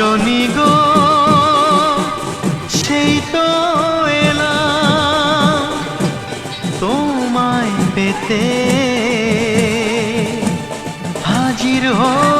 রনি গো সেই তো এলাম তোমায় পেতে। হাজির হলাম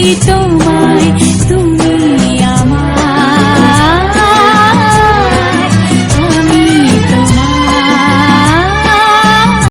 রাতি এই জীবনে পেয়েছি তোমার